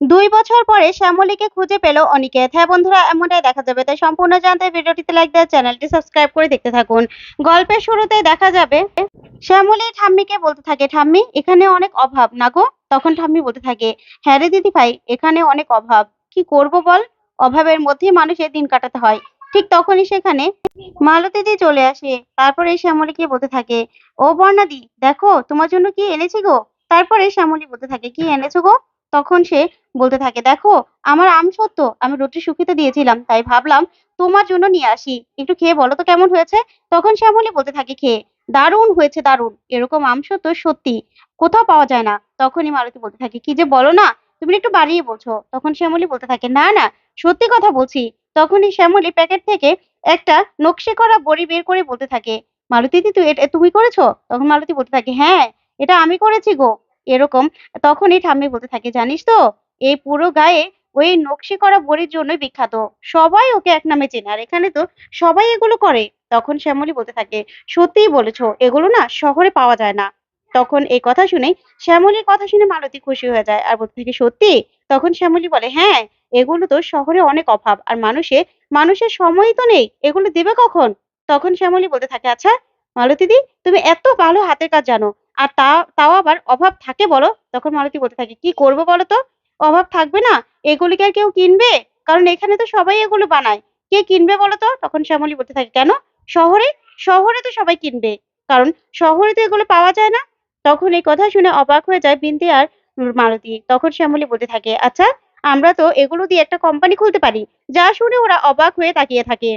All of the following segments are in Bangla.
দুই বছর পরে শ্যামলীকে খুঁজে পেল অনিকেত। হ্যাঁ বন্ধুরা, এমনটাই দেখা যাবে। তাই সম্পূর্ণ জানতে ভিডিওটিতে লাইক দেওয়া চ্যানেলটি সাবস্ক্রাইব করে দেখতে থাকুন। গল্পের শুরুতে দেখা যাবে, শ্যামলী ঠাম্মিকে বলতে থাকে, ঠাম্মি, এখানে অনেক অভাব, না গো? তখন ঠাম্মি বলতে থাকে হ্যাঁ রে দিদি ভাই এখানে অনেক অভাব। কি করব বল? অভাবের মধ্যেই মানুষের দিন কাটাতে হয়। ঠিক তখনই সেখানে মালতীদি চলে আসে। তারপরে শ্যামলীকে বলতে থাকে, ও বর্ণাদি দেখো তোমার জন্য কি এনেছি গো? তারপরে শ্যামলী বলতে থাকে, কি এনেছো গো? তখন সে বলতে থাকে, দেখো, আমার আম সত্য, আমি রুটি শুকিতে দিয়েছিলাম, তাই ভাবলাম তোমার জন্য নিয়ে আসি। একটু খেয়ে বলো তো কেমন হয়েছে? তখন শ্যামলী বলতে থাকে, খেয়ে, দারুণ হয়েছে, দারুণ। এরকম আম সত্য সত্যি, কোথাও পাওয়া যায় না। তখনই মালতী বলতে থাকে, কি যে বলো না, তুমি একটু বাড়িয়ে বলছো। তখন শ্যামলী বলতে থাকে, না না, সত্যি কথা বলছি। তখনই শ্যামলী প্যাকেট থেকে একটা নকশে করা বড়ি বের করে বলতে থাকে মালতী তুমি করেছ? তখন মালতী বলতে থাকে হ্যাঁ এটা আমি করেছি গো। এরকম, তখনই ঠাম্মি বলতে থাকে, জানিস তো, এই পুরো গায়ে ওই নকশি করা বড়ির জন্যই বিখ্যাত। সবাই ওকে এক নামে চেনে, আর এখানে তো সবাই এগুলো করে। তখন শ্যামলী বলতে থাকে, সত্যিই বলেছ, এগুলো না শহরে পাওয়া যায় না। তখন এই কথা শুনে শ্যামলীর কথা শুনে মালতী খুশি হয়ে যায়, আর বলতে থাকে, সত্যি? তখন শ্যামলী বলে হ্যাঁ এগুলো তো শহরে অনেক অভাব, আর মানুষে, মানুষের সময়ই তো নেই, এগুলো দেবে কখন? তখন শ্যামলী বলতে থাকে আচ্ছা মালতীদি তুমি এত ভালো হাতের কাজ জানো আর তা, তাও আবার অভাব থাকে বলো? তখন মালতী বলতে থাকে, কি করব বলো তো? অভাব থাকবে না? এগুলিকে আর কেউ কিনবে? কারণ এখানে তো সবাই এগুলো বানায়। কে কিনবে বলো তো? তখন শ্যামলী বলতে থাকে, কেন? শহরে শহরে তো সবাই কিনবে। কারণ শহরে তো এগুলো পাওয়া যায় না। তখন এই কথা শুনে অবাক হয়ে যায় বিন্দি আর মালতী। তখন শ্যামলী বলতে থাকে আচ্ছা আমরা তো এগুলো দিয়ে একটা কোম্পানি খুলতে পারি। যা শুনে ওরা অবাক হয়ে তাকিয়ে থাকে।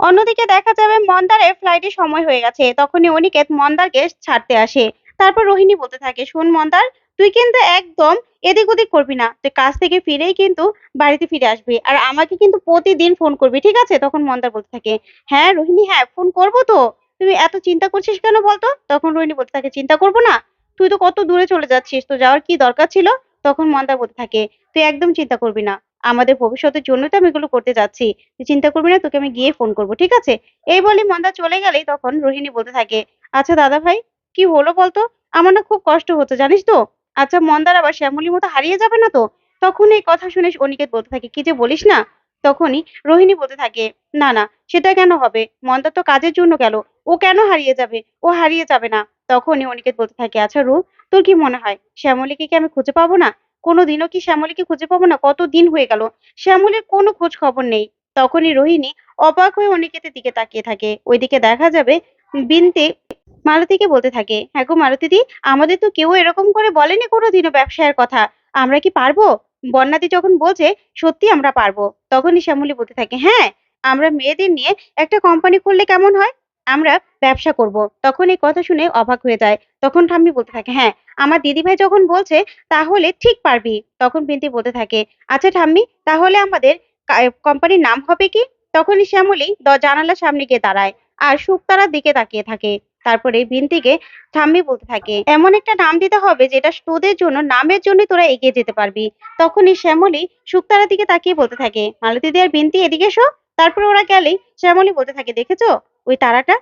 অন্যদিকে দেখা যাবে মন্দারের ফ্লাইটের সময় হয়ে গেছে। তখনই অনিকেত মন্দারকে ছাড়তে আসে। তারপর রোহিণী বলতে থাকে, শোন মন্দার, তুই কিন্তু একদম এদিক ওদিক করবি না। তুই কাজ থেকে ফিরেই কিন্তু বাড়িতে ফিরে আসবি। আর আমাকে কিন্তু প্রতিদিন ফোন করবি, ঠিক আছে? তখন মন্দার বলতে থাকে হ্যাঁ রোহিণী হ্যাঁ ফোন করব তো। তুমি এত চিন্তা করছিস কেন বলতো? তখন রোহিণী বলতে থাকে, চিন্তা করব না। তুই তো কত দূরে চলে যাচ্ছিস তো যাওয়ার কি দরকার ছিল? তখন মন্দার বলতে থাকে, তুই একদম চিন্তা করবি না। আমাদের ভবিষ্যতের জন্যই তো আমি এগুলো করতে যাচ্ছি। তুই চিন্তা করবি না, তোকে আমি গিয়ে ফোন করব, ঠিক আছে? এই বলে মন্দা চলে গেলেই তখন রোহিণী বলতে থাকে আচ্ছা দাদা ভাই কি হলো বলতো? আমার না খুব কষ্ট হচ্ছে জানিস তো? আচ্ছা মন্দার আবার শ্যামলির মতো হারিয়ে যাবে না তো? তখন এই কথা শুনে অনিকেত বলতে থাকে, কি যে বলিস না? তখনই রোহিণী বলতে থাকে, না না, সেটা কেন হবে? মন্দার তো কাজের জন্য গেল, ও কেন হারিয়ে যাবে? ও হারিয়ে যাবে না। তখনই অনিকেত বলতে থাকে আচ্ছা রু তোর কি মনে হয়, শ্যামলীকে কি আমি খুঁজে পাবো না? কোনোদিনও কি শ্যামলীকে খুঁজে পাবো না? কত দিন হয়ে গেল? শ্যামলীর কোনো খোঁজ খবর নেই। তখনই রোহিণী অবাক হয়ে অনিকেতের দিকে তাকিয়ে থাকে। ওইদিকে দেখা যাবে বিনতে মালতীকে বলতে থাকে হ্যাঁ গো মালতীদি আমাদের তো কেউ এরকম করে বলেনি কোনোদিনও ব্যবসায়ের কথা। আমরা কি পারব? বন্যাদি যখন বলছে, সত্যি আমরা পারব। তখনই শ্যামলী বলতে থাকে হ্যাঁ আমরা মেয়েদের নিয়ে একটা কোম্পানি খুললে কেমন হয়? আমরা ব্যবসা করব। তখন এই কথা শুনে অবাক হয়ে যায়। তখন ঠাম্মি বলতে থাকে হ্যাঁ আমার দিদিভাই যখন বলছে, তাহলে ঠিক পারবি। তখন বিনতি বলতে থাকে আচ্ছা ঠাম্মি, তাহলে আমাদের কোম্পানির নাম হবে কি? তখনই শ্যামলী জানালার সামনে গিয়ে দাঁড়ায় আর শুকতারার দিকে তাকিয়ে থাকে। তারপরে বিনতিকে ঠাম্মি বলতে থাকে, এমন একটা নাম দিতে হবে যেটা তোদের জন্য, নামের জন্য তোরা এগিয়ে যেতে পারবি। তখনই শ্যামলী শুকতারার দিকে তাকিয়ে বলতে থাকে মালতীদি আর বিনতি এদিকে এসো। তারপরে ওরা গেলেই শ্যামলী বলতে থাকে, দেখেছ? ওই তারাটা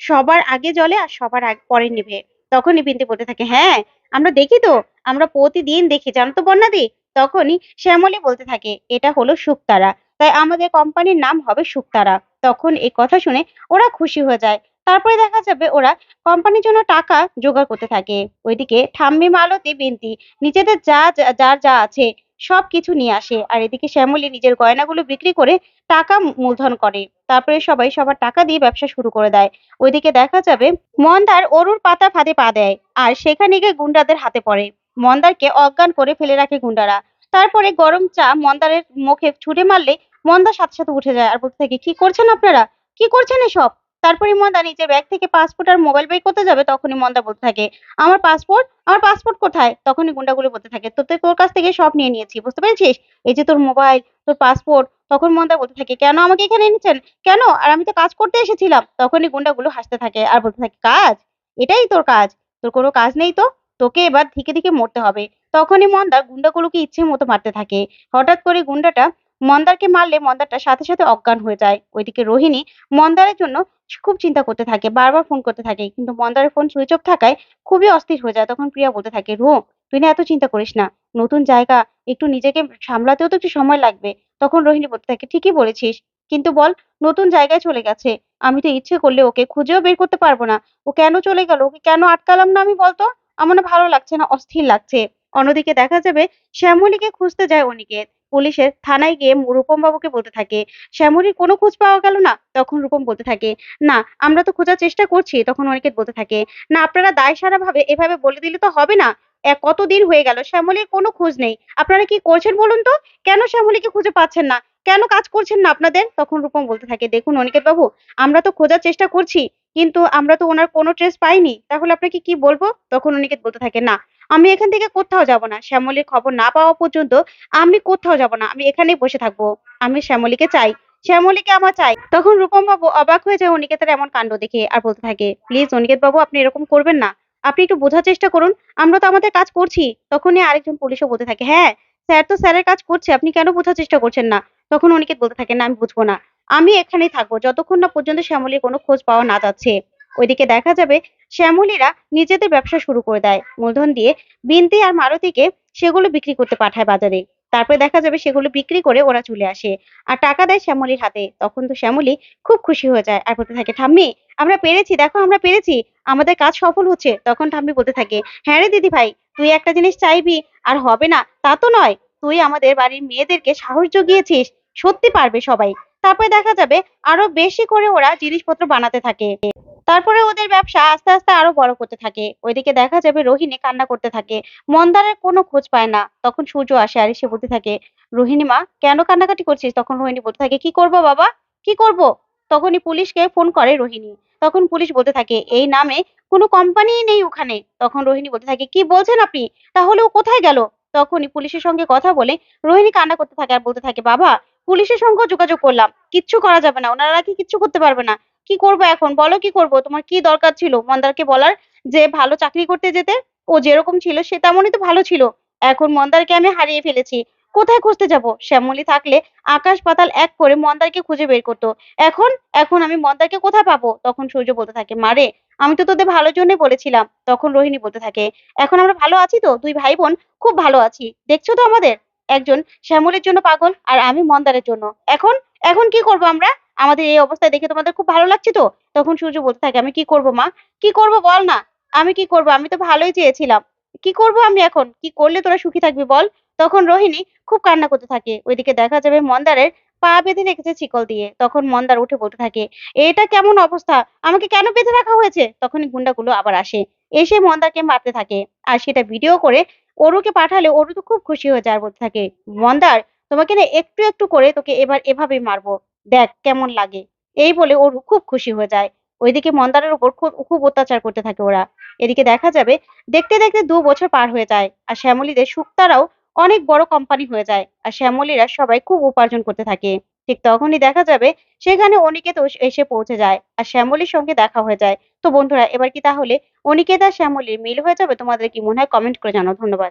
সবার আগে জ্বলে আর সবার আগে, পরে নিভে। তখনই বিনতি বলতে থাকে হ্যাঁ আমরা দেখি তো, আমরা প্রতিদিন দেখি, জানো তো বন্যাদি? তখনই শ্যামলী বলতে থাকে, এটা হলো শুকতারা তাই আমাদের কোম্পানির নাম হবে শুকতারা তখন এই কথা শুনে ওরা খুশি হয়ে যায়। তারপরে দেখা যাবে ওরা কোম্পানির জন্য টাকা জোগাড় করতে থাকে। ওইদিকে ঠাম্মি, মালতী, বিনতি, নিজেদের যা যার যা আছে সব কিছু নিয়ে আসে। আর এদিকে শ্যামলী নিজের গয়নাগুলো বিক্রি করে টাকা মূলধন করে। তারপরে সবাই সবার টাকা দিয়ে ব্যবসা শুরু করে দেয়। ওইদিকে দেখা যাবে মন্দার অরুর পাতা ফাঁদে পা দেয় আর সেখানে গিয়ে গুন্ডাদের হাতে পড়ে। মন্দারকে অজ্ঞান করে ফেলে রাখে গুন্ডারা। তারপরে গরম চা মন্দারের মুখে ছুঁড়ে মারলে মন্দার সাথে সাথে উঠে যায়। আর বলতে থাকে, কি করছেন আপনারা? কি করছেন এসব? তারপরে মন্দা নিজের ব্যাগ থেকে পাসপোর্ট আর মোবাইল বের করতে যাবে, তখনই মন্দা বলতে থাকে, আমার পাসপোর্ট আমার পাসপোর্ট কোথায়? তখনই গুন্ডাগুলো বলতে থাকে, তোর তোর কাছ থেকে সব নিয়ে নিয়েছি, বুঝতে পেরেছিস? এই যে তোর মোবাইল তোর পাসপোর্ট তখন মন্দা বলতে থাকে, কেন আমাকে এখানে এনেছেন? কেন? আর আমি তো কাজ করতে এসেছিলাম। তখনই গুন্ডাগুলো হাসতে থাকে আর বলতে থাকে, কাজ? এটাই তোর কাজ। তোর কোনো কাজ নেই তো? তোকে এবার ধিকে ধিকে মরতে হবে। তখনই মন্দা গুন্ডাগুলোকে ইচ্ছে মতো মারতে থাকে। হঠাৎ করে গুন্ডাটা মন্দারকে মারলে মন্দারটা সাথে সাথে অজ্ঞান হয়ে যায়। ওইদিকে রোহিণী মন্দারের জন্য খুব চিন্তা করতে থাকে, বারবার ফোন করতে থাকে। কিন্তু মন্দারের ফোন সুইচ অফ থাকায় খুবই অস্থির হয়ে যায়। তখন প্রিয়া বলতে থাকে রো তুই না এত চিন্তা করিস না। নতুন জায়গা, একটু নিজেকে সামলাতেও তো একটু সময় লাগবে। তখন রোহিণী বলতে থাকে, ঠিকই বলেছিস। কিন্তু বল, নতুন জায়গায় চলে গেছে। আমি তো ইচ্ছে করলে ওকে খুঁজেও বের করতে পারব না। ও কেন চলে গেল? ওকে কেন আটকালাম না আমি বলতো? আমার ভালো লাগছে না, অস্থির লাগছে। অন্যদিকে দেখা যাবে, শ্যামলীকে খুঁজতে যায় অনিকেত। পুলিশের থানায় গিয়ে রূপম বাবুকে বলতে থাকে শ্যামলীর কোনো খোঁজ পাওয়া গেল না? তখন রূপম বলতে থাকে, না, আমরা তো খোঁজার চেষ্টা করছি। তখন অনিকেত বলতে থাকে, না, আপনারা দায় সারা ভাবে এভাবে বলে দিলে তো হবে না। কতদিন হয়ে গেল? শ্যামলীর কোনো খোঁজ নেই। আপনারা কি করছেন বলুন তো? কেন শ্যামলীকে খুঁজে পাচ্ছেন না? কেন কাজ করছেন না আপনাদের? তখন রূপম বলতে থাকে, দেখুন অনিকেত বাবু আমরা তো খোঁজার চেষ্টা করছি, কিন্তু আমরা তো ওনার কোনো ট্রেস পাইনি। তাহলে আপনাকে কি বলব? তখন অনিকেত বলতে থাকে, না আমি এখান থেকে কোথাও যাব না। শ্যামলীর খবর না পাওয়া পর্যন্ত আমি কোথাও যাব না। আমি এখানেই বসে থাকব। আমি শ্যামলীকে চাই। শ্যামলীকে আমার চাই। তখন রূপম বাবু অবাক হয়ে যায় অনিকেতের এমন কাণ্ড দেখে আর বলতে থাকে, প্লিজ অনিকেত বাবু আপনি এরকম করবেন না। আপনি একটু বোঝার চেষ্টা করুন। আমরা তো আমাদের কাজ করছি। তখনই আরেকজন পুলিশও বলতে থাকে হ্যাঁ স্যার তো স্যারের কাজ করছে। আপনি কেন বোঝার চেষ্টা করছেন না? তখন অনিকেত বলতে থাকে, না, আমি বুঝব না। আমি এখানেই থাকব। যতক্ষণ না পর্যন্ত শ্যামলীর কোনো খোঁজ পাওয়া না যাচ্ছে। ওইদিকে দেখা যাবে শ্যামলীরা নিজেদের ব্যবসা শুরু করে দেয়। মূলধন দিয়ে বিনতি আর মারুতিকে সেগুলো বিক্রি করতে পাঠায় বাজারে। তারপরে দেখা যাবে সেগুলো বিক্রি করে ওরা চলে আসে। আর টাকা দেয় শ্যামলীর হাতে। তখন তো শ্যামলী খুব খুশি হয়ে যায় আর বলতে থাকে, ঠাম্মি, আমরা পেরেছি, দেখো আমরা পেরেছি, আমাদের কাজ সফল হচ্ছে। তখন ঠাম্মি বলতে থাকে হ্যাঁ রে দিদি ভাই তুই একটা জিনিস চাইবি আর হবে না, তা তো নয়। তুই আমাদের বাড়ির মেয়েদেরকে সাহস জুগিয়েছিস, সত্যি পারবে সবাই। তারপরে দেখা যাবে আরও বেশি করে ওরা জিনিসপত্র বানাতে থাকে। তারপরে ওদের ব্যবসা আস্তে আস্তে আরও বড় করতে থাকে। ওইদিকে দেখা যাবে রোহিণী কান্না করতে থাকে। মন্দারের কোনো খোঁজ পায় না। তখন সূর্য আসে আর এসে বলতে থাকে, রোহিণী মা, কেন কান্নাকাটি করছিস? তখন রোহিণী বলতে থাকে, কি করব বাবা? কি করব? তখনই পুলিশকে ফোন করে রোহিণী। তখন পুলিশ বলতে থাকে, এই নামে কোনো কোম্পানি নেই ওখানে। তখন রোহিণী বলতে থাকে, কি বলছেন আপনি? তাহলে ও কোথায় গেল? তখনই পুলিশের সঙ্গে কথা বলে রোহিণী কান্না করতে থাকে আর বলতে থাকে, বাবা, পুলিশের সঙ্গেও যোগাযোগ করলাম। কিচ্ছু করা যাবে না। ওনারা কি কিচ্ছু করতে পারবে না। কি করব এখন? বলো কি করব? তোমার কি দরকার ছিল? মন্দারকে বলার যে ভালো চাকরি করতে যেতে, ও যেরকম ছিল সে তেমনই তো ভালো ছিল। এখন মন্দারকে আমি হারিয়ে ফেলেছি। কোথায় খুঁজতে যাব? শ্যামলী থাকলে আকাশ পাতাল এক করে মন্দারকে খুঁজে বের করতো। এখন এখন আমি মন্দারকে কোথায় পাবো? তখন সূর্য বলতে থাকে মারে আমি তো তোদের ভালোর জন্যই বলেছিলাম। তখন রোহিণী বলতে থাকে, এখন আমরা ভালো আছি তো? দুই ভাই বোন খুব ভালো আছি। দেখছ তো আমাদের? একজন শ্যামলের জন্য পাগল আর আমি মন্দারের জন্য। এখন এখন কি করব আমরা? আমাদের এই অবস্থায় দেখে তোমাদের খুব ভালো লাগছে তো? তখন সূর্য বলতে থাকে, আমি কি করব মা? কি করব বল না? আমি কি করব? আমি তো ভালোই চেয়েছিলাম। কি করব আমি এখন? কি করলে তোরা সুখী থাকবি বল? তখন রোহিণী খুব কান্না করতে থাকে। ওইদিকে দেখা যাবে মন্দারের পা বেঁধে রেখেছে শিকল দিয়ে। তখন মন্দার উঠে বলতে থাকে, এটা কেমন অবস্থা? আমাকে কেন বেঁধে রাখা হয়েছে? তখনই গুন্ডাগুলো আবার আসে। এসে মন্দারকে মারতে থাকে আর সেটা ভিডিও করে অরুকে পাঠালে অরু তো খুব খুশি হয়ে যায় বলতে থাকে, মন্দার, তোমাকে না একটু একটু করে তোকে এবার এভাবেই মারবো। দেখ কেমন লাগে। এই বলে ওর খুব খুশি হয়ে যায়। ওইদিকে মন্দারের উপর খুব খুব অত্যাচার করতে থাকে ওরা। এদিকে দেখা যাবে, দেখতে দেখতে দু বছর পার হয়ে যায় আর শ্যামলীদের শুক্তারাও অনেক বড় কোম্পানি হয়ে যায় আর শ্যামলীরা সবাই খুব উপার্জন করতে থাকে। ঠিক তখনই দেখা যাবে, সেখানে অনিকেত এসে পৌঁছে যায় আর শ্যামলীর সঙ্গে দেখা হয়ে যায়। তো বন্ধুরা, এবার কি তাহলে অনিকেত আর শ্যামলীর মিল হয়ে যাবে? তোমাদের কি মনে হয়? কমেন্ট করে জানাও। ধন্যবাদ।